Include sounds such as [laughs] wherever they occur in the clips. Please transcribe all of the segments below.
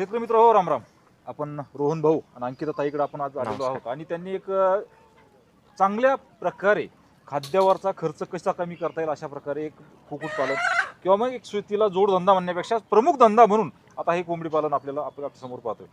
शेतकरी मित्र हो राम राम आपण रोहन भाऊ आणि अंकिता ताईकडे आपण आज आलेलो. आहोत. आणि त्यांनी एक अ, चांगल्या प्रकारे खाद्यावरचा खर्च कसा कमी करता येईल अशा प्रकारे एक कुक्कुटपालन किंवा मग एक शेतीला जोडधंदा म्हणण्यापेक्षा प्रमुख धंदा म्हणून आता हे कोंबडी पालन आपल्याला आपल्यासमोर पाहतोय.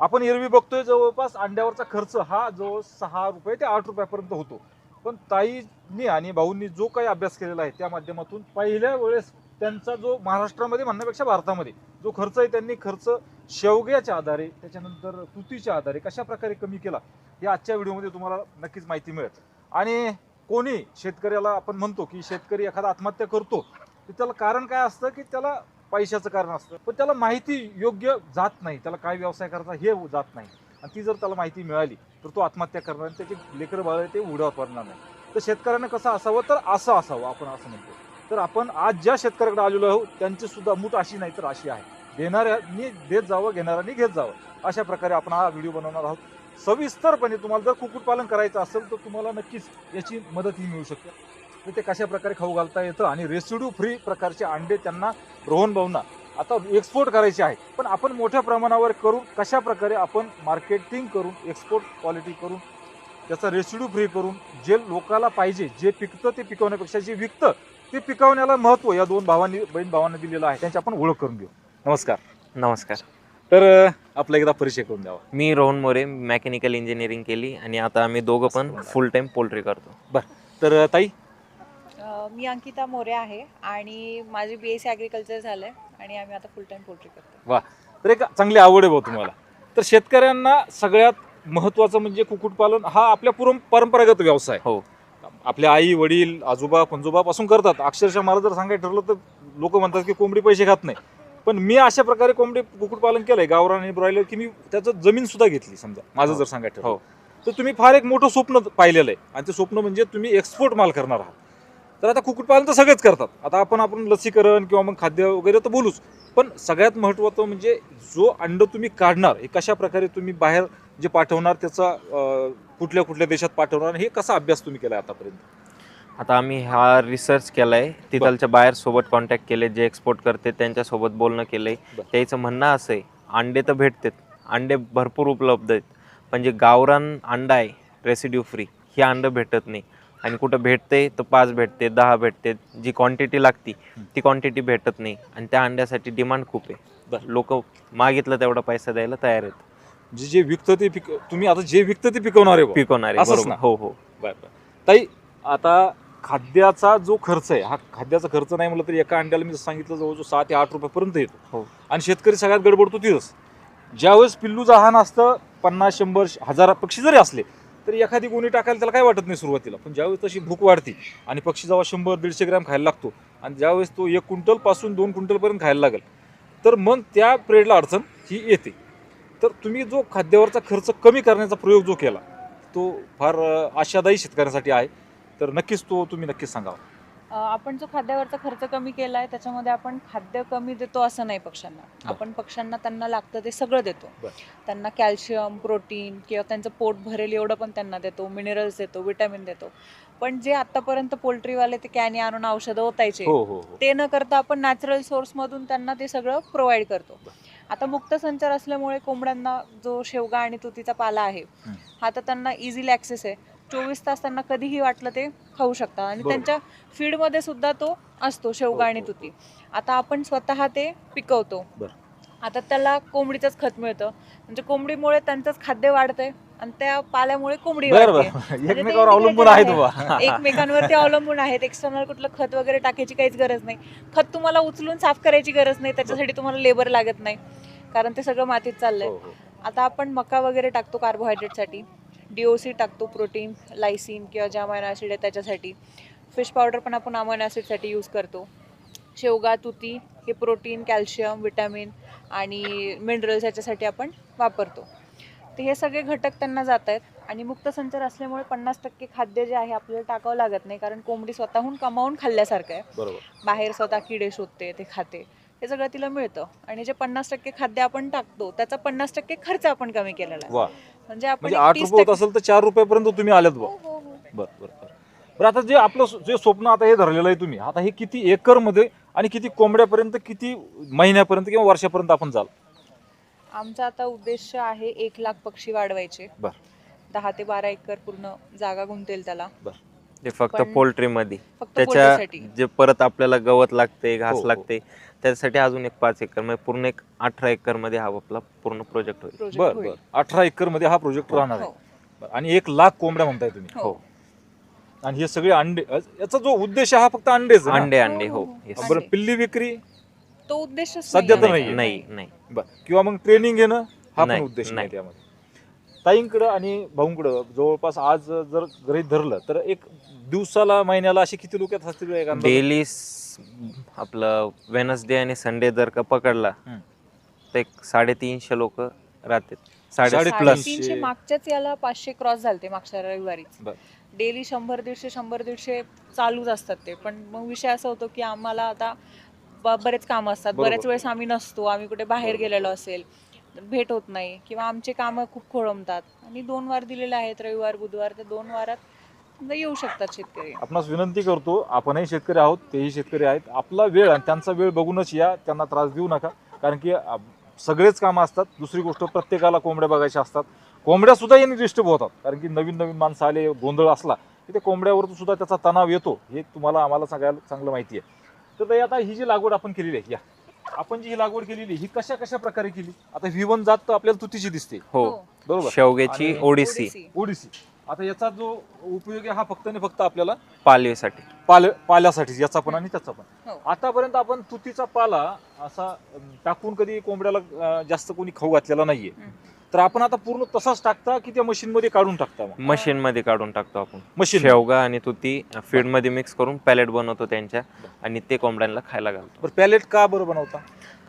आपण एरवी बघतोय जवळपास अंड्यावरचा खर्च हा जवळ सहा रुपये ते आठ रुपयापर्यंत होतो. पण ताईंनी आणि भाऊंनी जो काही अभ्यास केलेला आहे त्या माध्यमातून पहिल्या वेळेस त्यांचा जो महाराष्ट्रामध्ये म्हणण्यापेक्षा भारतामध्ये जो खर्च आहे त्यांनी खर्च शेवग्याच्या आधारे त्याच्यानंतर तुतीच्या आधारे कशा प्रकारे कमी केला हे आजच्या व्हिडिओमध्ये तुम्हाला नक्कीच माहिती मिळेल. आणि कोणी शेतकऱ्याला आपण म्हणतो की शेतकरी एखादा आत्महत्या करतो तर त्याला कारण काय असतं की त्याला पैशाचं कारण असतं. पण त्याला माहिती योग्य जात नाही त्याला काय व्यवसाय करायचा हे जात नाही. आणि ती जर त्याला माहिती मिळाली तर तो आत्महत्या करणार आणि त्याचे लेकरं बाळ ते उड्यावर पडणार नाही. तर शेतकऱ्यांना कसं असावं? तर असं असावं आपण असं म्हणतो. तर आपण आज ज्या शेतकऱ्याकडे आलेलो आहोत त्यांची सुद्धा मूठ अशी नाही तर अशी आहे. देणाऱ्यांनी देत जावं घेणाऱ्यांनी घेत जावं. अशा प्रकारे आपण हा व्हिडिओ बनवणार आहोत. सविस्तरपणे तुम्हाला जर कुक्कुटपालन करायचं असेल तर तुम्हाला नक्कीच याची मदतही मिळू शकते. तर ते कशा प्रकारे खाऊ घालता येतं आणि रेसिड्यू फ्री प्रकारचे अंडे त्यांना रोहन भाऊंना आता एक्सपोर्ट करायचे आहे. पण आपण मोठ्या प्रमाणावर करून कशा प्रकारे आपण मार्केटिंग करून एक्सपोर्ट क्वालिटी करून त्याचा रेसिड्यू फ्री करून जे लोकाला पाहिजे जे पिकतं ते पिकवण्यापेक्षा जे विकतं ते पिकवण्याला महत्त्व या दोन भावांनी बहीण भावांना दिलेलं आहे. त्यांची आपण ओळख करून घेऊ. नमस्कार. नमस्कार. तर अं, आपला एकदा परिचय करून द्यावा. मी रोहन मोरे मेकॅनिकल इंजिनिअरिंग केली आणि आता आम्ही दोघं पण फुल टाइम पोल्ट्री करतो. तर अं, ताई? अ, मी अंकिता मोरे आहे आणि माझी बी एस सी ॲग्रिकल्चर झालं आहे आणि आम्ही आता फुल टाईम पोल्ट्री करतो तर एक चांगली आवड आहे भाऊ तुम्हाला. तर शेतकऱ्यांना सगळ्यात महत्वाचं म्हणजे कुक्कुटपालन हा आपल्या पुरं परंपरागत व्यवसाय. हो. आपल्या आई वडील आजोबा पंजोबा पासून करतात. अक्षरशः मला जर सांगायचं ठरलं तर लोक म्हणतात की कोंबडी पैसे खात नाही. पण मी अशा प्रकारे कोंबडी कुक्कुटपालन केलंय गावरान आणि ब्रॉयलर की मी त्याचं जमीन सुद्धा घेतली समजा माझं हो. जर सांगायचं हो. ठरलं तर तुम्ही फार एक मोठं स्वप्न पाहिलेलं आहे. आणि ते स्वप्न म्हणजे तुम्ही एक्सपोर्ट माल करणार आहात. तर आता कुक्कुटपालन तर सगळेच करतात. आता आपण आपण लसीकरण किंवा मग खाद्य वगैरे तर बोलूच. पण सगळ्यात महत्त्वाचं म्हणजे जो अंड तुम्ही काढणार हे कशा प्रकारे तुम्ही बाहेर जे पाठवणार त्याचा कुठल्या कुठल्या देशात पाठवणार हे कसा अभ्यास तुम्ही केला आतापर्यंत? आता आम्ही हा रिसर्च केलाय. तिथलच्या बाहेर सोबत कॉन्टॅक्ट केले जे एक्सपोर्ट करते त्यांच्यासोबत बोलणं केलंय बरं. त्याचं म्हणणं असं आहे अंडे तर भेटतात. अंडे भरपूर उपलब्ध आहेत. पण जे गावरान अंडा आहे रेसिड्यू फ्री ही अंडं भेटत नाही. आणि कुठं भेटते तर पाच भेटते दहा भेटते. जी क्वांटिटी लागती ती क्वांटिटी भेटत नाही. आणि त्या अंड्यासाठी डिमांड खूप आहे. बरं. लोक मागितलं तेवढा पैसा द्यायला तयार आहेत. म्हणजे जे विकतं ते पिक तुम्ही आता जे विकतं ते पिकवणार आहे बुवा. पिकवणारे असंच बरोबर. ना? हो हो. बरं बरं. ताई आता खाद्याचा जो खर्च आहे हा खाद्याचा खर्च नाही म्हटलं तरी एका अंड्याला मी जसं सांगितलं जवळजवळ सहा ते आठ रुपयापर्यंत येतो. हो. आणि शेतकरी सगळ्यात गडबडतो तिथंच. ज्यावेळेस पिल्लू जहान असतं पन्नास शंभर हजार पक्षी जरी असले तरी एखादी गोणी टाकायला त्याला काय वाटत नाही सुरुवातीला. पण ज्यावेळेस तशी भूक वाढते आणि पक्षी जेव्हा शंभर दीडशे ग्रॅम खायला लागतो आणि ज्यावेळेस तो एक क्विंटलपासून दोन क्विंटलपर्यंत खायला लागेल तर मग त्या पिरियडला अडचण ही येते. तर तुम्ही जो खाद्यावरचा खर्च कमी करण्याचा प्रयोग जो केला तो फार आशादायी शेतकऱ्यांसाठी आहे. तर नक्कीच तो तुम्ही नक्कीच सांगावा. अ, आपण जो खाद्यावरचा खर्च कमी केला आहे त्याच्यामध्ये आपण खाद्य कमी देतो असं नाही पक्ष्यांना. आपण पक्ष्यांना त्यांना लागतं ते सगळं देतो. त्यांना कॅल्शियम प्रोटीन किंवा त्यांचं पोट भरेल एवढं पण त्यांना देतो मिनरल्स देतो विटॅमिन देतो. पण जे आतापर्यंत पोल्ट्रीवाले ते कॅनी आणून औषधं ओतायचे हो हो हो. ते न करता आपण नॅचरल सोर्समधून त्यांना ते सगळं प्रोव्हाइड करतो. आता मुक्त संचार असल्यामुळे कोंबड्यांना जो शेवगा आणि तुतीचा पाला आहे हं. हा तर त्यांना इझिली ॲक्सेस आहे चोवीस तास त्यांना कधीही वाटलं ते खाऊ शकतात आणि. त्यांच्या फीडमध्ये सुद्धा तो असतो शेवगा हो, आणि हो, तुती आता आपण स्वतः ते पिकवतो. आता त्याला कोंबडीचंच खत मिळतं म्हणजे कोंबडीमुळे त्यांचंच खाद्य वाढतंय आणि त्या पाल्यामुळे कोंबडी बरं वाढते. बरं. एकमेकावर अवलंबून आहेत एकमेकांवरती अवलंबून आहेत. एक्सटर्नल कुठलं खत वगैरे टाकायची काहीच गरज नाही. खत तुम्हाला उचलून साफ करायची गरज नाही. त्याच्यासाठी तुम्हाला लेबर लागत नाही. कारण ते सगळं मातीत चाललंय. हो, हो. आता आपण मका वगैरे टाकतो कार्बोहायड्रेटसाठी डीओसी टाकतो प्रोटीन लायसिन किंवा जे अमायनो ॲसिड आहे त्याच्यासाठी. फिश पावडर पण आपण अमायनो ॲसिडसाठी यूज करतो. शेवगा तुती हे प्रोटीन कॅल्शियम विटॅमिन आणि मिनरल्स याच्यासाठी आपण वापरतो. तर हे सगळे घटक त्यांना जात आहेत. आणि मुक्त संचार असल्यामुळे पन्नास टक्के खाद्य जे आहे आपल्याला टाकावं लागत नाही. कारण कोंबडी स्वतःहून कमावून खाल्ल्यासारखं आहे. बाहेर स्वतः किडे शोधते ते खाते. हे सगळं तिला मिळतं. आणि जे पन्नास टक्के खाद्य आपण टाकतो त्याचा पन्नास टक्के खर्च आपण कमी केलेला म्हणजे आपण म्हणजे आठ 30 रुपये होत असेल तर चार रुपयापर्यंत तुम्ही आलेत बा हो, हो, हो. बरं आता जे आपलं जे स्वप्न आता हे धरलेलं आहे तुम्ही आता हे किती एकरमध्ये आणि किती कोंबड्यापर्यंत किती महिन्यापर्यंत किंवा वर्षापर्यंत आपण जाल? आमचा आता उद्देश आहे एक लाख पक्षी वाढवायचे बर. दहा ते बारा एकर पूर्ण जागा गुंतेल त्याला ते फक्त पण- पोल्ट्री मध्ये फक्त त्याच्या पोल्ट्रीसाठी जे परत आपल्याला गवत लागते घास हो, हो. लागते त्यासाठी अजून एक पाच एकर म्हणजे पूर्ण एक अठरा एकरमध्ये हा आपला पूर्ण प्रोजेक्ट होईल प्रोजेक्ट बर होईल बर अठरा एकरमध्ये हा प्रोजेक्ट राहणार आहे हो बरं. आणि एक लाख कोंबड्या म्हणताय तुम्ही हो आणि हे सगळे अंडे याचा जो उद्देश आहे हा फक्त अंडेच आहे ना? अंडे अंडे हो, हो हो, yes. हो. बरं अंडे. पिल्ली विक्री तो उद्देशच सध्या तर. नाही नाही किंवा मग ट्रेनिंग घेणं हा पण नाही, उद्देश नाही नाही. त्यामध्ये ताईंकडं आणि भाऊंकडं जवळपास आज जर गृहीत धरलं तर एक दिवसाला महिन्याला असे किती लोक येत असतील एक अंदाजे? डेली आपलं वेनसडे आणि संडे जर का पकडला हम्म. तर एक साडेतीनशे लोक राहतात साडे साडे- साडेतीनशे. मागच्याच याला पाचशे क्रॉस झालते मागच्या रविवारी बर. डेली शंभर दीडशे शंभर दीडशे चालूच असतात ते पण मग विषय असा होतो की आम्हाला आता बरेच काम असतात. बरोबर. बरेच वेळेस आम्ही नसतो. आम्ही कुठे बाहेर बरोबर. गेलेलो असेल भेट होत नाही किंवा आमचे कामं खूप खोळंबतात. आणि दोन वार दिलेले आहेत रविवार बुधवार त्या दोन वारात समजा येऊ शकतात शेतकरी. आपणास विनंती करतो आपणही शेतकरी आहोत तेही शेतकरी आहेत. आपला वेळ आणि त्यांचा वेळ बघूनच या त्यांना त्रास देऊ नका. कारण की सगळेच कामं असतात. दुसरी गोष्ट प्रत्येकाला कोंबड्या बघायच्या असतात. कोंबड्या सुद्धा यांनी डिस्टर्ब होतात कारण की नवीन नवीन माणसं आले गोंधळ असला की ते कोंबड्यावर सुद्धा त्याचा तणाव येतो. हे तुम्हाला आम्हाला सांगायला चांगलं माहिती आहे. तर ताई, आता ही जी लागवड आपण केलेली आहे या. आपण जी ही लागवड केलेली ही कशा कशा प्रकारे केली? आता ही वन जात तर आपल्याला तुतीची दिसते. हो. बरोबर? शेवग्याची आणि- ओडिसी. ओडिसी. आता याचा जो उपयोग आहे हा फक्त आणि फक्त आपल्याला पालवीसाठी पाल पाल्यासाठी याचा पण आणि त्याचा पण. हो. आतापर्यंत आपण तुतीचा पाला असा टाकून कधी कोंबड्याला अं, जास्त कोणी खाऊ घातलेला नाहीये. हम्म. तर आपण आता पूर्ण तसाच टाकता की त्या मशीन मध्ये काढून टाकता मशीन मध्ये काढून टाकतो आपण. मशीन शेवगा आणि तुती फीडमध्ये मिक्स करून पॅलेट बनवतो त्यांच्या आणि ते कोंबड्यांना खायला घालतो. बरं पॅलेट का बरं बनवता?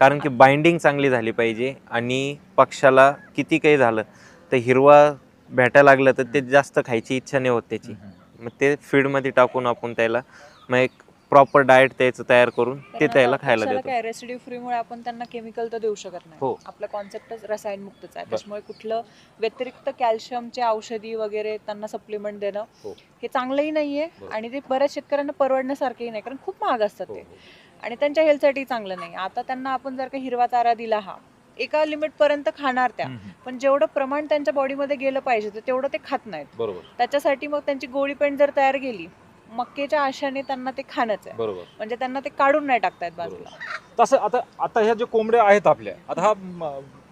कारण की बाइंडिंग चांगली झाली पाहिजे आणि पक्षाला किती काही झालं तर हिरवा भेटायला लागलं तर ते जास्त खायची इच्छा नाही होत त्याची. मग ते फीडमध्ये टाकून आपण त्याला मग एक प्रॉपर डाएट त्याचं तयार करून ते त्याला खायला देतो काय रेसिड्यू फ्रीमुळे आपण त्यांना केमिकल तर देऊ शकत हो. नाही आपला कॉन्सेप्टच रसायनमुक्तच आहे बर. त्याच्यामुळे कुठलं व्यतिरिक्त कॅल्शियमचे औषधी वगैरे त्यांना सप्लिमेंट देणं हो. हे चांगलंही नाहीये. आणि ते बऱ्याच शेतकऱ्यांना परवडण्यासारखंही नाही कारण खूप महाग असतात हो, ते हो. आणि त्यांच्या हेल्थसाठी चांगलं नाही आता त्यांना आपण जर का हिरवा चारा दिला हा एका लिमिट पर्यंत खाणार त्या. पण जेवढं प्रमाण त्यांच्या बॉडीमध्ये गेलं पाहिजे तेवढं ते खात नाहीत बरोबर त्याच्यासाठी मग त्यांची गोळी पेंट जर तयार केली मक्केच्या आशाने त्यांना ते खाणंच आहे. बरोबर. म्हणजे त्यांना ते काढून नाही टाकतायत बाजूला. तसं आता आता ह्या ज्या कोंबड्या आहेत आपल्या आता हा म,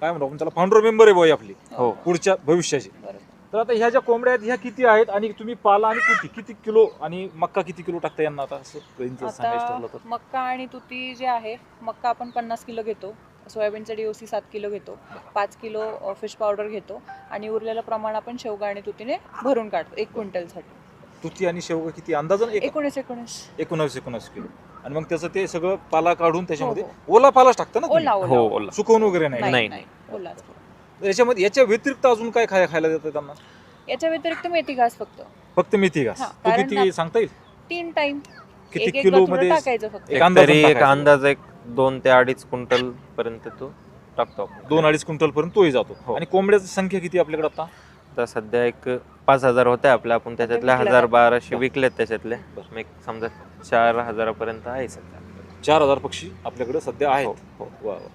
काय म्हणतो आपण त्याला फाउंडर मेंबर आहे बाई आपली. हो. पुढच्या भविष्याची बरोबर. तर आता ह्या ज्या कोंबड्या आहेत ह्या किती आहेत आणि तुम्ही पाला आणि तुती किती किलो आणि मक्का किती किलो टाकता यांना आता असं रेंजचं सांगायचं ठरलं तर? आता मक्का आणि तुती जे आहे मक्का आपण पन्नास किलो घेतो सोयाबीनचा डीओसी सात किलो घेतो पाच किलो फिश पावडर घेतो आणि उरलेलं प्रमाण आपण शेवगा आणि तुतीने भरून काढतो एक क्विंटलसाठी. तुती आणि शेवगा किती? अंदाजन एक एकोणीस एकोणीस. एकोणावीस एकोणावीस किलो. आणि मग त्याचं ते सगळं पाला काढून त्याच्यामध्ये हो, ओला पालाच टाकता ना तुम्ही? ओला ओला. हो ओला. सुकवून वगैरे नाही. नाही, नाही ओलाच तर याच्यामध्ये याच्या व्यतिरिक्त अजून काय खाय खायला देतं त्यांना? याच्या व्यतिरिक्त मेथी घास फक्त. फक्त मेथी घास. हा, तो कारण किती ना- सांगता येईल? तीन टाइम किती एक एक किलो मध्ये टाकायचं फक्त. एक एक अंदाजन तरी एक टाकायचा. अंदाज एक दोन ते अडीच क्विंटल पर्यंत तो टाकतो आपण. दोन अडीच क्विंटल पर्यंत तोही जातो. हो. आणि कोंबड्याची संख्या किती आपल्याकडे आता? आता सध्या एक पाच हजार होत्या आपल्या आपण त्याच्यातल्या विकल्या हजार. बाराशे विकलेत त्याच्यातले. मग एक समजा चार हजारापर्यंत आहे सध्या चार हजार पक्षी आपल्याकडे सध्या आहेत हो, हो. वा वा.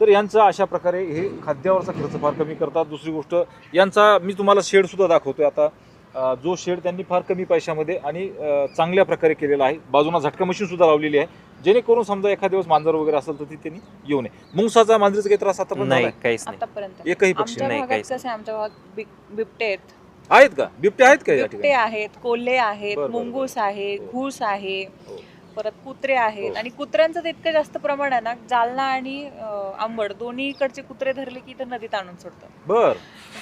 तर यांचा अशा प्रकारे हे खाद्यावरचा खर्च फार कमी करतात दुसरी गोष्ट यांचा मी तुम्हाला शेड सुद्धा दाखवतोय आता जो शेड त्यांनी फार कमी पैशामध्ये आणि चांगल्या प्रकारे केलेला आहे. बाजूला झटका मशीन सुद्धा लावलेली आहे. जेणेकरून समजा एखाद्या दिवस मांजर वगैरे असेल तर ती त्यांनी येऊ नये. मुंगसाचा मांजरीचा काही त्रास आता नाही? काहीच नाही. आतापर्यंत. एकही पक्षी नाही, काहीच आहे आमच्या भागात बिब- बिबटे आहेत. आहेत का? बिबटे आहेत का या बिबटे आहेत कोल्हे आहेत मुंगूस आहे हो. घूस आहे हो. परत कुत्रे आहेत. हो. आणि कुत्र्यांचं तर इतकं जास्त प्रमाण आहे ना जालना आणि अं, अंबड दोन्ही इकडचे कुत्रे धरले की इथं नदीत आणून सोडतात. बर.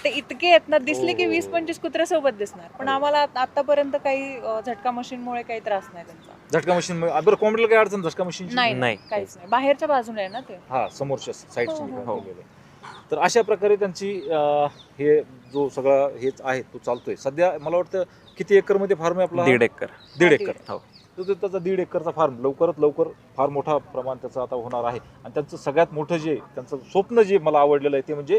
ते इतके आहेत ना दिसले की हो. वीस पंचवीस कुत्रे सोबत दिसणार. पण अरे. आम्हाला आत- आतापर्यंत काही अं, झटका मशीनमुळे काही त्रास नाही त्यांचा. झटका मशीन बरं कोंबडीला काय अडचण झटका मशीन नाही नाही. नाही. काहीच नाही. बाहेरच्या बाजूने आहे ना ते. हा समोरच्या हो, हो, साईडची तर अशा प्रकारे त्यांची अं, हे जो सगळा हे आहे तो चालतोय. सध्या मला वाटतं किती एकरमध्ये फार्म आहे आपला? दीड एकर. दीड हा, एकर. हो. तर तो त्याचा दीड एकरचा फार्म लवकरात लवकर फार मोठा प्रमाण त्याचं आता होणार आहे. आणि त्यांचं सगळ्यात मोठं जे त्यांचं स्वप्न जे मला आवडलेलं आहे ते म्हणजे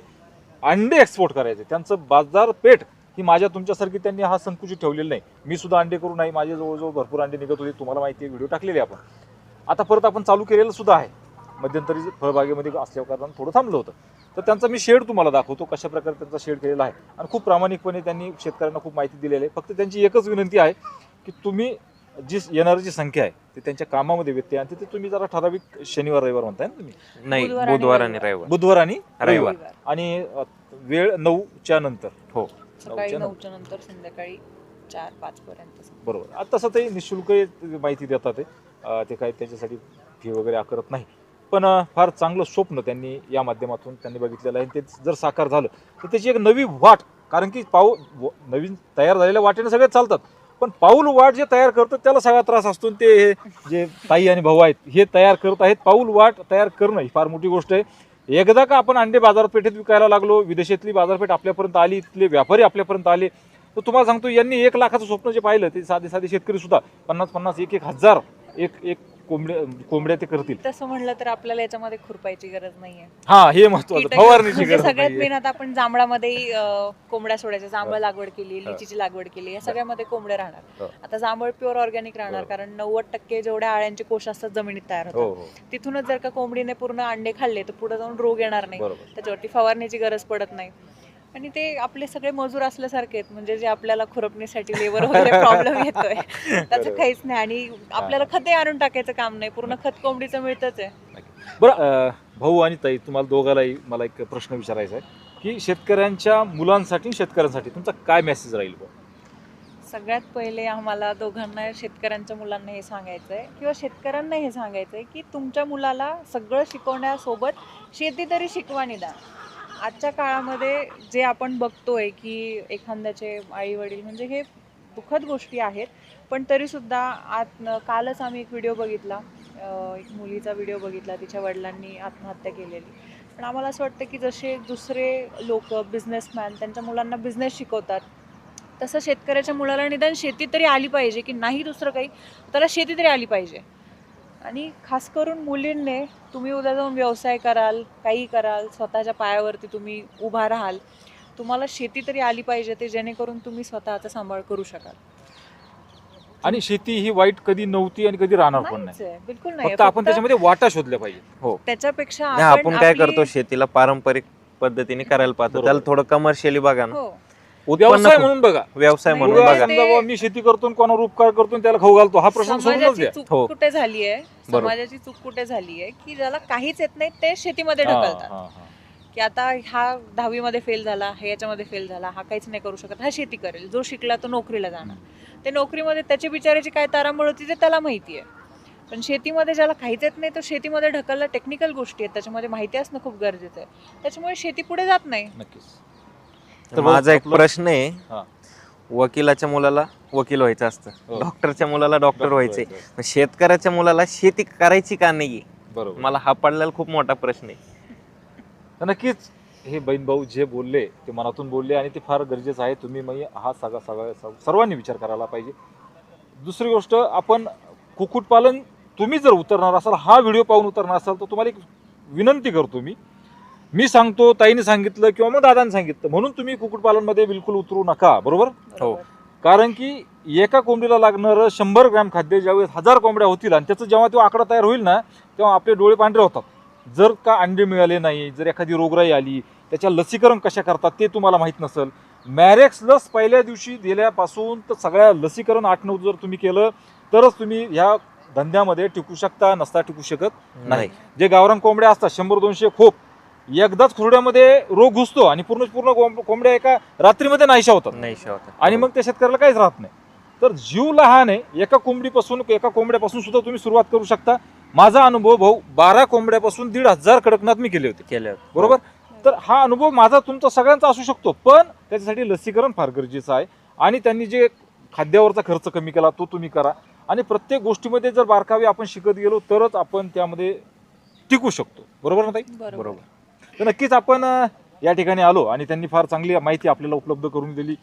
अंडे एक्सपोर्ट करायचे. त्यांचं बाजारपेठ ही माझ्या तुमच्यासारखी त्यांनी हा संकुचित ठेवलेला नाही. मी सुद्धा अंडे करून नाही. माझे जवळजवळ भरपूर अंडे निघत होते. तुम्हाला माहिती आहे व्हिडिओ टाकलेले आपण. आता परत आपण चालू केलेलं सुद्धा आहे. मध्यंतरी फळबागेमध्ये असल्या कारण थोडं थांबलं होतं. तर त्यांचा मी शेड तुम्हाला दाखवतो कशा प्रकारे त्यांचा शेड केलेला आहे. आणि खूप प्रामाणिकपणे त्यांनी शेतकऱ्यांना खूप माहिती दिलेली आहे. फक्त त्यांची एकच विनंती आहे की तुम्ही जी येणारी जी संख्या आहे ती त्यांच्या कामामध्ये व्यत्यय आणि तिथे तुम्ही जरा ठराविक शनिवार रविवार म्हणताय ना तुम्ही? नाही बुधवार आणि बुधवार आणि रविवार. बुधवार आणि रविवार. रविवार. आणि अ, वेळ नऊच्या नंतर. हो. सकाळी नऊच्या नंतर. नऊच्या नंतर संध्याकाळी चार पाच पर्यंत बरोबर. आता तसं ते निशुल्क माहिती देतात ते अं, ते काही त्याच्यासाठी फी वगैरे आकारत नाही. पण अं, फार चांगलं स्वप्न त्यांनी या माध्यमातून त्यांनी बघितलेलं आहे. आणि ते जर साकार झालं तर त्याची एक नवी वाट कारण की पाऊल व- नवीन तयार झालेल्या वाटेने सगळे चालतात. पण पाऊल वाट जे तयार करतात त्याला सगळा त्रास असतो. आणि ते हे जे ताई आणि भाऊ आहेत हे तयार करत आहेत. पाऊल वाट तयार करणं ही फार मोठी गोष्ट आहे. एकदा का आपण अंडे बाजारपेठेत विकायला लागलो विदेशातली बाजारपेठ आपल्यापर्यंत आली इथले व्यापारी आपल्यापर्यंत आले तर तुम्हाला सांगतो यांनी एक लाखाचं स्वप्न जे पाहिलं ते साधे साधे शेतकरी सुद्धा पन्नास पन्नास एक एक हजार एक एक कोंबड्या कोंबड्या ते करतील. तसं म्हणलं तर आपल्याला याच्यामध्ये खुरपायची गरज नाहीये. हा हे महत्वाचं फवारणीची म्हणजे गरज सगळ्यात नाहीये. मेन आता आपण जांभळामध्ये अं, कोंबड्या सोडायच्या. जांभळ लागवड केली हा. लिचीची लागवड केली या सगळ्यामध्ये कोंबड्या राहणार. हो. आता जांभळ प्युअर ऑर्गॅनिक राहणार हो. कारण नव्वद टक्के जेवढ्या आळ्यांचे कोश असतात जमिनीत तयार हो होतात. हो तिथूनच जर का कोंबडीने पूर्ण अंडे खाल्ले तर पुढे जाऊन रोग येणार नाही. बरोबर. त्याच्यावरती फवारण्याची गरज पडत नाही. आणि ते आपले सगळे मजूर असल्यासारखे आहेत. म्हणजे जे आपल्याला खुरपणीसाठी लेबर वगैरे प्रॉब्लेम येतोय. [laughs] त्याचं. काहीच नाही. आणि आपल्याला खते आणून टाकायचं काम नाही. पूर्ण खत कोंबडीचं मिळतच आहे. बरं भाऊ आणि ताई तुम्हाला दोघालाही मला एक प्रश्न विचारायचा आहे की शेतकऱ्यांच्या मुलांसाठी शेतकऱ्यांसाठी तुमचा काय मेसेज राहील? सगळ्यात पहिले आम्हाला दोघांना शेतकऱ्यांच्या मुलांना हे सांगायचं आहे किंवा शेतकऱ्यांना हे सांगायचं आहे की तुमच्या मुलाला सगळं शिकवण्यासोबत शेती तरी शिकवा निदान. आजच्या काळामध्ये जे आपण बघतोय की एखाद्याचे आई वडील म्हणजे हे दुःखद गोष्टी आहेत पण तरीसुद्धा आत कालच आम्ही एक व्हिडिओ बघितला एक मुलीचा व्हिडिओ बघितला तिच्या वडिलांनी आत्महत्या केलेली. पण आम्हाला असं वाटतं की जसे दुसरे लोक बिझनेसमॅन त्यांच्या मुलांना बिझनेस शिकवतात तसं शेतकऱ्याच्या मुलाला निदान शेती तरी आली पाहिजे की नाही दुसरं काही त्याला शेती तरी आली पाहिजे. आणि खास करून मुलींनी तुम्ही उद्या जाऊन व्यवसाय कराल काही कराल स्वतःच्या पायावरती तुम्ही उभा राहाल तुम्हाला शेती तरी आली पाहिजे ते जेणेकरून तुम्ही स्वतःचा सांभाळ करू शकाल. आणि शेती ही वाईट कधी नव्हती आणि कधी राहणार पण नाहीच नाही. आहे, बिलकुल नाही. फक्त आपण त्याच्यामध्ये वाटा शोधल्या पाहिजे. हो. त्याच्यापेक्षा नाही, आपण काय आपली- करतो शेतीला पारंपरिक पद्धतीने करायला पाहतो. बरोबर. त्याला थोडं कमर्शियली बघा ना. हो. व्यवसाय. म्हणून बघा. व्यवसाय म्हणून बघा. बघा. समजा बुवा मी शेती करतो आणि कोणावर उपकार करतो आणि त्याला खाऊ घालतो. हा प्रश्न सोडूनच समाजाची द्या चूक हो. कुठे झाली आहे बरोबर. समाजाची चूक कुठे झाली आहे की ज्याला काहीच येत नाही ते शेतीमध्ये हा, ढकलतात. हा, हा. की आता हा दहावीमध्ये फेल झाला हे याच्यामध्ये फेल झाला हा काहीच नाही करू शकत हा शेती करेल. जो शिकला तो नोकरीला जाणार. ते नोकरीमध्ये त्याची बिचाराची काय तारांबळ होती ते त्याला माहिती आहे पण शेतीमध्ये ज्याला काहीच येत नाही तो शेतीमध्ये ढकलला टेक्निकल गोष्टी आहेत त्याच्यामध्ये माहिती असणं खूप गरजेचं आहे. त्याच्यामुळे शेती पुढे जात नाही. नक्कीच. तर माझा एक प्रश्न आहे. वकिलाच्या मुलाला वकील व्हायचं असतं. हो. डॉक्टरच्या मुलाला डॉक्टर व्हायचंय. मग शेतकऱ्याच्या मुलाला शेती करायची का नाहीये बरोबर. मला हा पडलेला खूप मोठा प्रश्न आहे. नक्कीच हे बहीण भाऊ जे बोलले ते मनातून बोलले आणि ते फार गरजेचं आहे. तुम्ही मग हा सगळा सगळा सर्वांनी विचार करायला पाहिजे. दुसरी गोष्ट आपण कुक्कुटपालन तुम्ही जर उतरणार असाल हा व्हिडिओ पाहून उतरणार असाल तर तुम्हाला एक विनंती करतो मी मी सांगतो ताईने सांगितलं किंवा मग दादाने सांगितलं. म्हणून तुम्ही कुक्कुटपालनमध्ये बिलकुल उतरू नका बरोबर? बरोबर. कारण की एका कोंबडीला लागणारं शंभर ग्रॅम खाद्य ज्यावेळेस हजार कोंबड्या होतील आणि त्याचं जेव्हा तो आकडा तयार होईल ना तेव्हा आपले डोळे पांढरे होतात. जर का अंडे मिळाले नाही जर एखादी रोगराई आली त्याच्या लसीकरण कशा करतात ते तुम्हाला माहीत नसेल. मॅरेक्स लस पहिल्या दिवशी दिल्यापासून तर सगळ्या लसीकरण आठ नऊ जर तुम्ही केलं तरच तुम्ही ह्या धंद्यामध्ये टिकू शकता नसता टिकू शकत नाही. जे गावरान कोंबड्या असतात शंभर दोनशे खोप एकदाच खुरड्यामध्ये रोग घुसतो आणि पूर्ण पूर्ण कोंब- कोंबड्या एका रात्रीमध्ये नाहीशा होतात. नाही शेवट आणि मग त्या शेतकऱ्याला काहीच राहत नाही. तर जीव लहान आहे. एका कोंबडीपासून एका कोंबड्यापासून सुद्धा तुम्ही सुरुवात करू शकता. माझा अनुभव भाऊ बारा कोंबड्यापासून दीड हजार कडकनाथ मी केले होते. केलं बरोबर? तर हा अनुभव माझा तुमचा सगळ्यांचा असू शकतो पण त्याच्यासाठी लसीकरण फार गरजेचं आहे. आणि त्यांनी जे खाद्यावरचा खर्च कमी केला तो तुम्ही करा. आणि प्रत्येक गोष्टीमध्ये जर बारकावे आपण शिकत गेलो तरच आपण त्यामध्ये टिकू शकतो. बरोबर ना ताई? बरोबर. बरोबर. तर नक्कीच आपण या ठिकाणी आलो आणि त्यांनी फार चांगली माहिती आपल्याला उपलब्ध करून दिली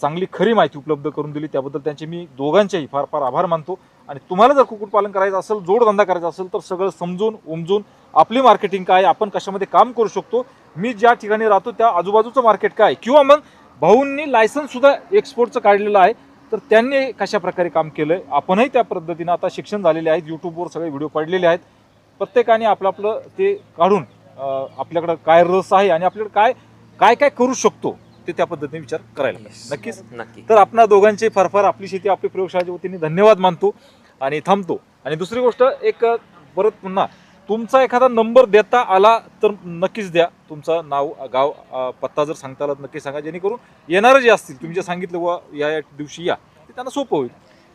चांगली खरी माहिती उपलब्ध करून दिली. त्याबद्दल त्यांचे मी दोघांचेही फार फार आभार मानतो. आणि तुम्हाला जर कुक्कुटपालन करायचं असेल जोडधंदा करायचा असेल तर सगळं समजून उमजून आपली मार्केटिंग काय आपण कशामध्ये काम करू शकतो मी ज्या ठिकाणी राहतो त्या आजूबाजूचं मार्केट काय किंवा मग भाऊंनी लायसन्ससुद्धा एक्सपोर्टचं काढलेलं आहे तर त्यांनी कशा प्रकारे काम आहे आपणही त्या पद्धतीनं आता शिक्षण झालेले आहेत यूट्यूबवर सगळे व्हिडिओ पडलेले आहेत. प्रत्येकाने आपलं आपलं ते काढून आपल्याकडं काय रस आहे आणि आपल्याकडे काय काय काय करू शकतो ते त्या पद्धतीने विचार करायला पाहिजे. नक्कीच? नक्की. तर आपणा दोघांचे फार फार आपली शेती आपली प्रयोगशाळेच्या वतीने धन्यवाद मानतो आणि थांबतो. आणि दुसरी गोष्ट एक परत पुन्हा तुमचा एखादा नंबर देता आला तर नक्कीच द्या. तुमचं नाव गाव पत्ता जर सांगता आला तर नक्की सांगा. जेणेकरून येणारे जे असतील तुम्ही जे सांगितलं वा या दिवशी या ते त्यांना सोपं होईल.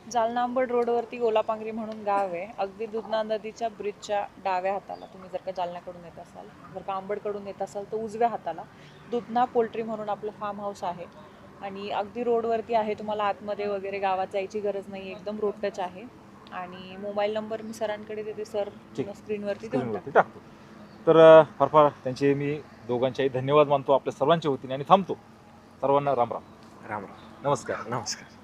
जालना अंबड रोडवरती गोलापांगरी म्हणून गाव आहे. अगदी दुधना नदीच्या ब्रिजच्या डाव्या हाताला. तुम्ही जर का जालन्याकडून येत असाल जर का अंबडकडून येत असाल तर उजव्या हाताला. दुधना पोल्ट्री म्हणून आपलं फार्म हाऊस आहे. आणि अगदी रोडवरती आहे तुम्हाला आतमध्ये वगैरे गावात जायची गरज नाही एकदम रोड टच आहे. आणि मोबाईल नंबर मी सरांकडे देते. सर. स्क्रीनवरती देऊन टाकतो. तर फार फार त्यांचे मी दोघांच्याही धन्यवाद मानतो आपल्या सर्वांच्या वतीने. आणि थांबतो. सर्वांना राम राम. राम राम. नमस्कार. नमस्कार.